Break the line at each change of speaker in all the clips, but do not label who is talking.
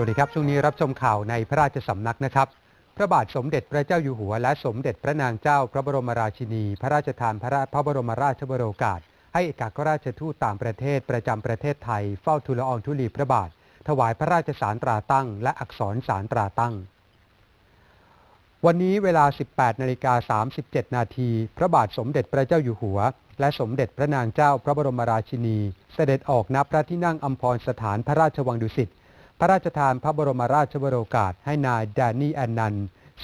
วัสดีครับช่วงนี้รับชมข่าวในพระราชสำนักนะครับ พระบาทสมเด็จพระเจ้าอยู่หัว และสมเด็จพระนางเจ้าพระบรมราชินี พระราชทานพระราพระบรมราชวโรกาส ให้เอกอัครราชทูตต่างประเทศประจำประเทศไทย เฝ้าทูลอองธุลีพระบาท ถวายพระราชสารตราตั้ง และอักษรสารตราตั้ง วันนี้เวลา 18นาฬิกา37 นาทีพระบาทสมเด็จพระเจ้าอยู่หัว และสมเด็จพระนางเจ้าพระบรมราชินี เสด็จออกนับพระที่นั่งอัมพรสถานพระราชวังดุสิต พระราชทานพระบรมราชวโรกาสให้นายแดนนี่แอนนัน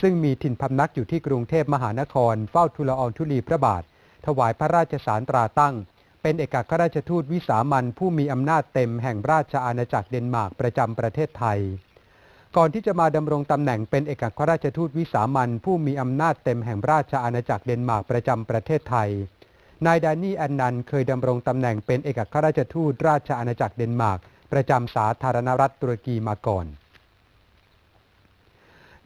ซึ่งมีถิ่นพำนักอยู่ที่กรุงเทพมหานคร เฝ้าทูลอองธุลีพระบาท ถวายพระราชสารตราตั้ง เป็นเอกอัครราชทูตวิสามันผู้มีอำนาจเต็มแห่งราชอาณาจักรเดนมาร์กประจำประเทศไทย ก่อนที่จะมาดำรงตำแหน่งเป็นเอกอัครราชทูตวิสามันผู้มีอำนาจเต็มแห่งราชอาณาจักรเดนมาร์กประจำประเทศไทย นายแดนนี่แอนนันเคยดำรงตำแหน่งเป็นเอกอัครราชทูตราชอาณาจักรเดนมาร์ก ประจำสาธารณรัฐตุรกีมาก่อน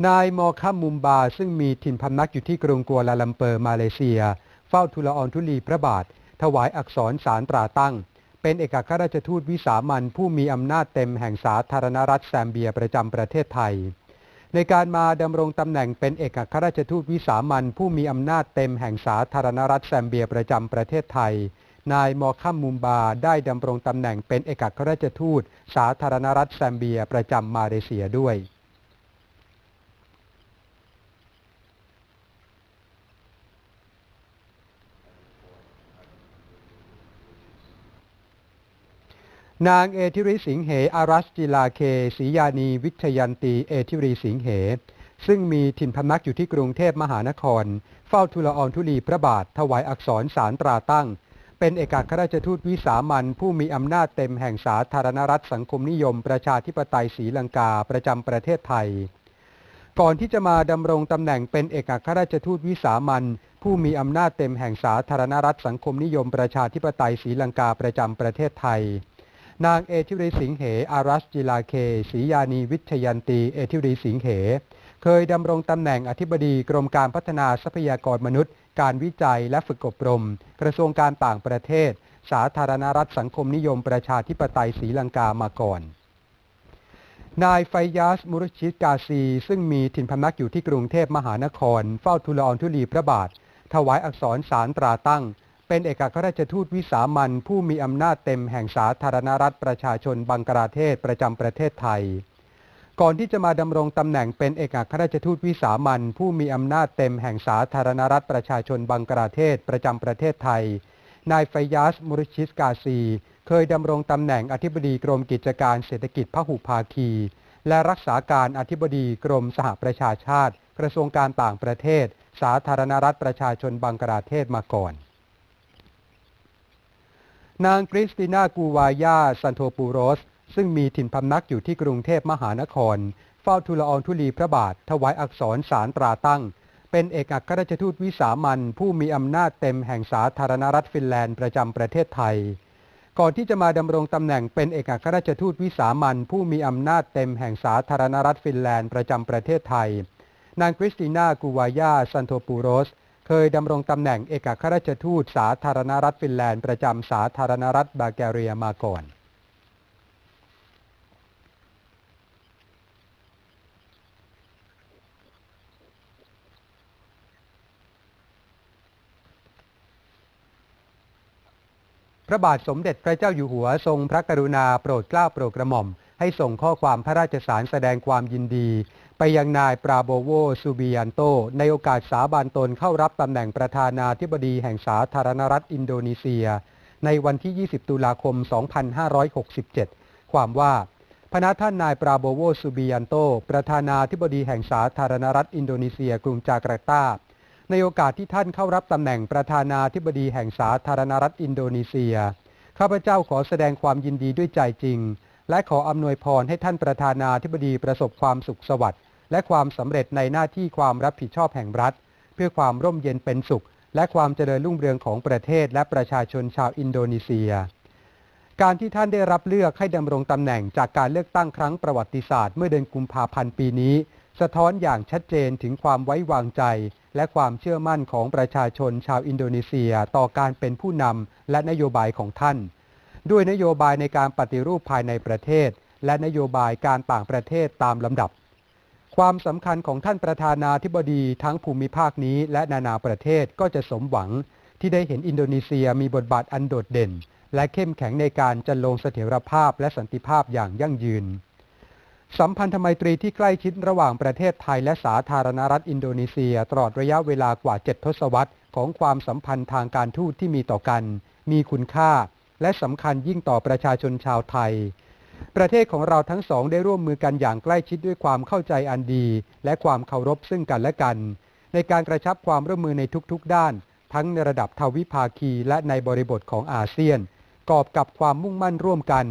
นายมอคัมมุมบาซึ่งมีถิ่นพำนักอยู่ที่กรุงกัวลาลัมเปอร์มาเลเซีย เฝ้าทูลอองธุลีพระบาท ถวายอักษรสารตราตั้ง เป็นเอกอัครราชทูตวิสามันผู้มีอำนาจเต็มแห่งสาธารณรัฐแซมเบียประจำประเทศไทยในการมาดำรงตำแหน่งเป็นเอกอัครราชทูตวิสามันผู้มีอำนาจเต็มแห่งสาธารณรัฐแซมเบียประจำประเทศไทย นายมอคัมมุมบาได้ดำรงตำแหน่งเป็นเอกอัครราชทูต สาธารณรัฐแซมเบียประจำมาเลเซียด้วยนางเอธิริสิงเห อารัสจิลาเคศรียานีวิทยันตีเอธิริสิงเห ซึ่งมีถิ่นพำนักอยู่ที่กรุงเทพมหานคร เฝ้าทูลอองธุลีพระบาทถวายอักษรสารตราตั้ง เป็นเอกอัครราชทูตวิสามันผู้มีอำนาจเต็มแห่งสาธารณรัฐสังคมนิยม ประชาธิปไตยศรีลังกาประจำประเทศไทย ก่อนที่จะมาดำรงตำแหน่งเป็นเอกอัครราชทูตวิสามันผู้มีอำนาจเต็มแห่งสาธารณรัฐสังคมนิยม ประชาธิปไตยศรีลังกาประจำประเทศไทย นางเอธิริสิงเห อารัสจิลาเคศรียานีวิทยันตี เอธิริสิงเห เคยดำรงตำแหน่งอธิบดีกรมการพัฒนาทรัพยากรมนุษย์ การวิจัยและฝึกอบรม กระทรวงการต่างประเทศ สาธารณรัฐสังคมนิยมประชาธิปไตยศรีลังกามาก่อน นายไฟยาสมุรชิตกาซี ซึ่งมีถิ่นพำนักอยู่ที่กรุงเทพมหานคร เฝ้าทูลอองธุลีพระบาท ถวายอักษรสารตราตั้ง เป็นเอกอัครราชทูตวิสามันผู้มีอำนาจเต็มแห่งสาธารณรัฐประชาชนบังกลาเทศประจำประเทศไทย ก่อนที่จะมาดำรงตำแหน่งเป็นเอกอัครราชทูตวิสามันผู้มีอำนาจเต็มแห่งสาธารณรัฐประชาชนบังกลาเทศประจำประเทศไทย นายไฟยาสมุริชิสกาซี เคยดำรงตำแหน่งอธิบดีกรมกิจการเศรษฐกิจพหุภาคี และรักษาการอธิบดีกรมสหประชาชาติ กระทรวงการต่างประเทศ สาธารณรัฐประชาชนบังกลาเทศมาก่อนนางคริสติน่ากูวายาซันโทปูโรส ซึ่งมีถิ่นพำนักอยู่ที่กรุงเทพมหานคร เฝ้าทูลอองธุลีพระบาท ถวายอักษรสารตราตั้ง เป็นเอกอัครราชทูตวิสามันผู้มีอำนาจเต็มแห่งสาธารณรัฐฟินแลนด์ประจำประเทศไทย ก่อนที่จะมาดำรงตำแหน่งเป็นเอกอัครราชทูตวิสามันผู้มีอำนาจเต็มแห่งสาธารณรัฐฟินแลนด์ประจำประเทศไทย นางคริสติน่ากูวายาซันโทปูโรสเคยดำรงตำแหน่งเอกอัครราชทูตสาธารณรัฐฟินแลนด์ประจำสาธารณรัฐบาแกเรียมาก่อน พระบาทสมเด็จพระเจ้าอยู่หัวทรงพระกรุณาโปรดเกล้าโปรดกระหม่อม ให้ส่งข้อความพระราชสารแสดงความยินดี ไปยังนายปราโบโวซูบิยันโต ในโอกาสสาบานตนเข้ารับตำแหน่งประธานาธิบดีแห่งสาธารณรัฐอินโดนีเซีย ในวันที่ 20 ตุลาคม 2567 ความว่าพระท่านนายปราโบโวซูบิยันโต ประธานาธิบดีแห่งสาธารณรัฐอินโดนีเซียกรุงจาการ์ตา ในโอกาสที่ท่านเข้ารับตำแหน่งประธานาธิบดีแห่งสาธารณรัฐอินโดนีเซีย ข้าพเจ้าขอแสดงความยินดีด้วยใจจริง และขออำนวยพรให้ท่านประธานาธิบดีประสบความสุขสวัสดิ์และความสำเร็จในหน้าที่ความรับผิดชอบแห่งรัฐ เพื่อความร่มเย็นเป็นสุข และความเจริญรุ่งเรืองของประเทศและประชาชนชาวอินโดนีเซีย การที่ท่านได้รับเลือกให้ดำรงตำแหน่งจากการเลือกตั้งครั้งประวัติศาสตร์เมื่อเดือนกุมภาพันธ์ปีนี้ สะท้อนอย่างชัดเจนถึงความไว้วางใจ และความเชื่อมั่นของประชาชนชาวอินโดนีเซียต่อการเป็นผู้นำและนโยบายของท่าน ด้วยนโยบายในการปฏิรูปภายในประเทศ และนโยบายการต่างประเทศตามลำดับ ความสำคัญของท่านประธานาธิบดีทั้งภูมิภาคนี้และนานาประเทศก็จะสมหวัง ที่ได้เห็นอินโดนีเซียมีบทบาทอันโดดเด่น และเข้มแข็งในการจันลงเสถียรภาพและสันติภาพอย่างยั่งยืน สัมพันธไมตรีที่ใกล้ชิดระหว่างประเทศไทยและสาธารณรัฐอินโดนีเซีย ตลอดระยะเวลากว่า 7 ทศวรรษของความสัมพันธ์ทางการทูตที่มีต่อกัน มีคุณค่า และสำคัญยิ่งต่อประชาชนชาวไทย ประเทศของเราทั้งสองได้ร่วมมือกันอย่างใกล้ชิดด้วยความเข้าใจอันดี และความเคารพซึ่งกันและกัน ในการกระชับความร่วมมือในทุกๆ ด้าน ทั้งในระดับทวิภาคีและในบริบทของอาเซียน กอบกับความมุ่งมั่นร่วมกัน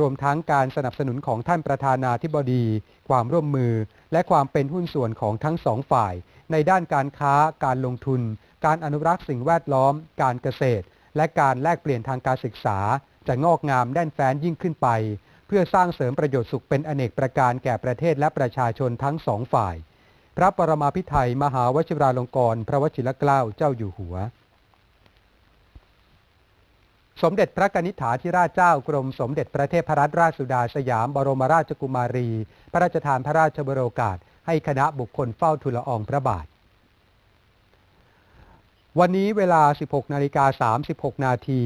รวมทั้งการสนับสนุนของท่านประธานาธิบดี ความร่วมมือ และความเป็นหุ้นส่วนของทั้งสองฝ่าย ในด้านการค้า การลงทุน การอนุรักษ์สิ่งแวดล้อม การเกษตร และการแลกเปลี่ยนทางการศึกษา จะงอกงามแน่นแฟ้นยิ่งขึ้นไป เพื่อสร้างเสริมประโยชน์สุขเป็นอเนกประการแก่ประเทศและประชาชนทั้งสองฝ่าย พระปรมาภิไธยมหาวชิราลงกรณ์พระวชิรเกล้าเจ้าอยู่หัว สมเด็จพระกนิษฐาธิราชเจ้ากรมสมเด็จพระเทพรัตนราชสุดาสยามบรมราชกุมารี พระราชทานพระราชบรโอกาส ให้คณะบุคคลเฝ้าทูลละอองพระบาท วันนี้เวลา 16 นาฬิกา 36 นาที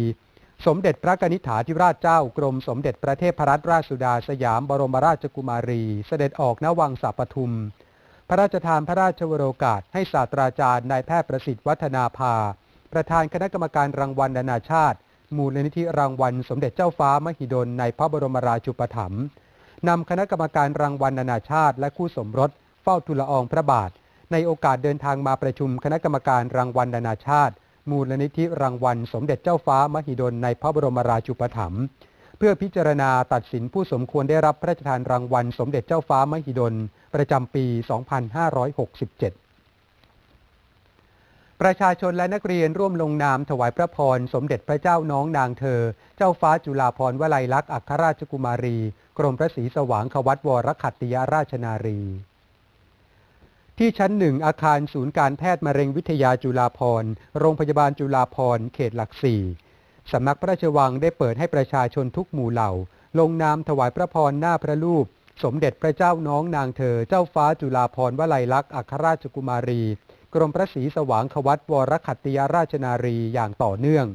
สมเด็จพระกนิษฐาธิราชเจ้ากรมสมเด็จพระเทพรัตนราชสุดาสยามบรมราชกุมารี เสด็จออกณวังสัปทุม พระราชทานพระราชวโรกาส ให้ศาสตราจารย์นายแพทย์ประสิทธิ์วัฒนาภา ประธานคณะกรรมการรางวัลนานาชาติ มูลนิธิรางวัล สมเด็จเจ้าฟ้ามหิดลในพระบรมราชูปถัมภ์นำคณะกรรมการรางวัลนานาชาติ และคู่สมรสเฝ้าทูลอองพระบาท ในโอกาสเดินทางมาประชุมคณะกรรมการรางวัลนานาชาติ มูลนิธิรางวัล สมเด็จเจ้าฟ้ามหิดลในพระบรมราชูปถัมภ์เพื่อพิจารณาตัดสินผู้สมควรได้รับพระราชทานรางวัล สมเด็จเจ้าฟ้ามหิดลประจำปี 2567 ประชาชนและนักเรียนร่วมลงนามถวายพระพร สมเด็จพระเจ้าน้องนางเธอ เจ้าฟ้าจุฬาภรณ์วลัยลักษณ์อัครราชกุมารี กรมพระศรีสว่างควัตวรขัตติยราชนารี ที่ชั้นหนึ่งอาคารศูนย์การแพทย์มะเร็งวิทยาจุฬาภรณ์โรงพยาบาลจุฬาภรณ์เขตหลักสี่สำนักพระราชวังได้เปิดให้ประชาชนทุกหมู่เหล่า ลงนามถวายพระพรหน้าพระรูป สมเด็จพระเจ้าน้องนางเธอ เจ้าฟ้าจุฬาภรณ์วลัยลักษณ์อัครราชกุมารี กรมพระศรีสว่างควัตวรขัตติยราชนารีอย่างต่อเนื่อง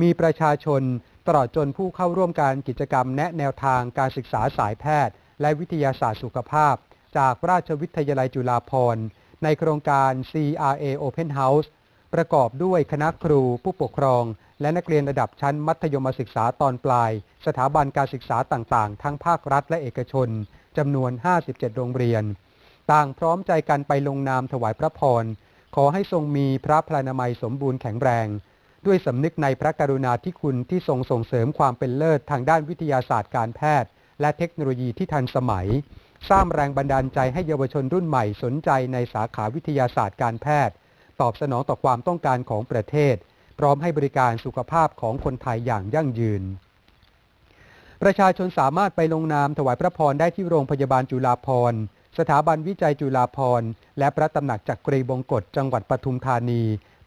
มีประชาชนตลอดจนผู้เข้าร่วมการกิจกรรมแนะแนวทางการศึกษาสายแพทย์ และวิทยาศาสตร์สุขภาพ จากราชวิทยาลัยจุฬาภรณ์ในโครงการ CRA Open House ประกอบด้วยคณะครูผู้ปกครอง และนักเรียนระดับชั้นมัธยมศึกษาตอนปลาย สถาบันการศึกษาต่างๆ ทั้งภาครัฐและเอกชนจำนวน 57 โรงเรียน ต่างพร้อมใจกันไปลงนามถวายพระพร ขอให้ทรงมีพระพลานามัยสมบูรณ์แข็งแรง ด้วยสำนึกในพระกรุณาธิคุณที่ทรงส่งเสริมความเป็นเลิศทางด้านวิทยาศาสตร์การแพทย์ และเทคโนโลยีที่ทันสมัย สร้างแรงบันดาลใจให้เยาวชนรุ่นใหม่สนใจในสาขาวิทยาศาสตร์การแพทย์ ตอบสนองต่อความต้องการของประเทศ พร้อมให้บริการสุขภาพของคนไทยอย่างยั่งยืนประชาชนสามารถไปลงนามถวายพระพรได้ที่โรงพยาบาลจุฬาภรณ์ สถาบันวิจัยจุฬาภรณ์และพระตำหนักจักรีบงกฎจังหวัดปทุมธานี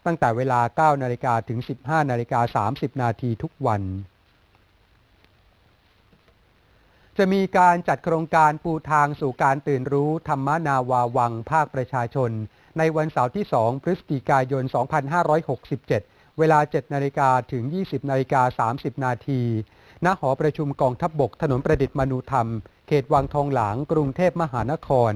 ตั้งแต่เวลา 9 นาฬิกาถึง 15 นาฬิกา 30 นาทีทุกวัน จะมีการจัดโครงการปูทางสู่การตื่นรู้ธรรมนาวาวังภาคประชาชน ในวันเสาร์ที่ 2 พฤศจิกายน 2567 เวลา 7 นาฬิกาถึง 20 นาฬิกา 30 นาที ณหอประชุมกองทัพบบกถนนประดิษฐ์มนูธรรม เขตวังทองหลางกรุงเทพมหานคร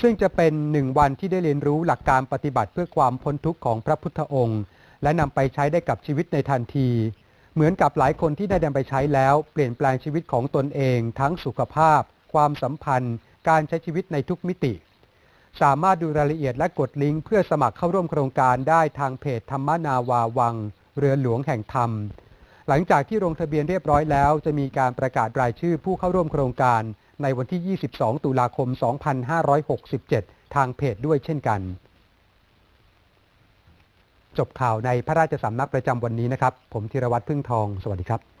ซึ่งจะเป็นหนึ่งวันที่ได้เรียนรู้หลักการปฏิบัติเพื่อความพ้นทุกข์ของพระพุทธองค์ และนำไปใช้ได้กับชีวิตในทันที เหมือนกับหลายคนที่ได้นำไปใช้แล้วเปลี่ยนแปลงชีวิตของตนเอง ทั้งสุขภาพ ความสัมพันธ์ การใช้ชีวิตในทุกมิติ สามารถดูรายละเอียดและกดลิงก์เพื่อสมัครเข้าร่วมโครงการได้ทางเพจธรรมนาวาวัง เรือหลวงแห่งธรรม หลังจากที่ลงทะเบียนเรียบร้อยแล้ว จะมีการประกาศรายชื่อผู้เข้าร่วมโครงการในวันที่ 22 ตุลาคม 2567 ทางเพจด้วยเช่นกัน จบข่าวในพระราชสำนักประจำวันนี้นะครับ ผมธีรวัตรพึ่งทอง สวัสดีครับ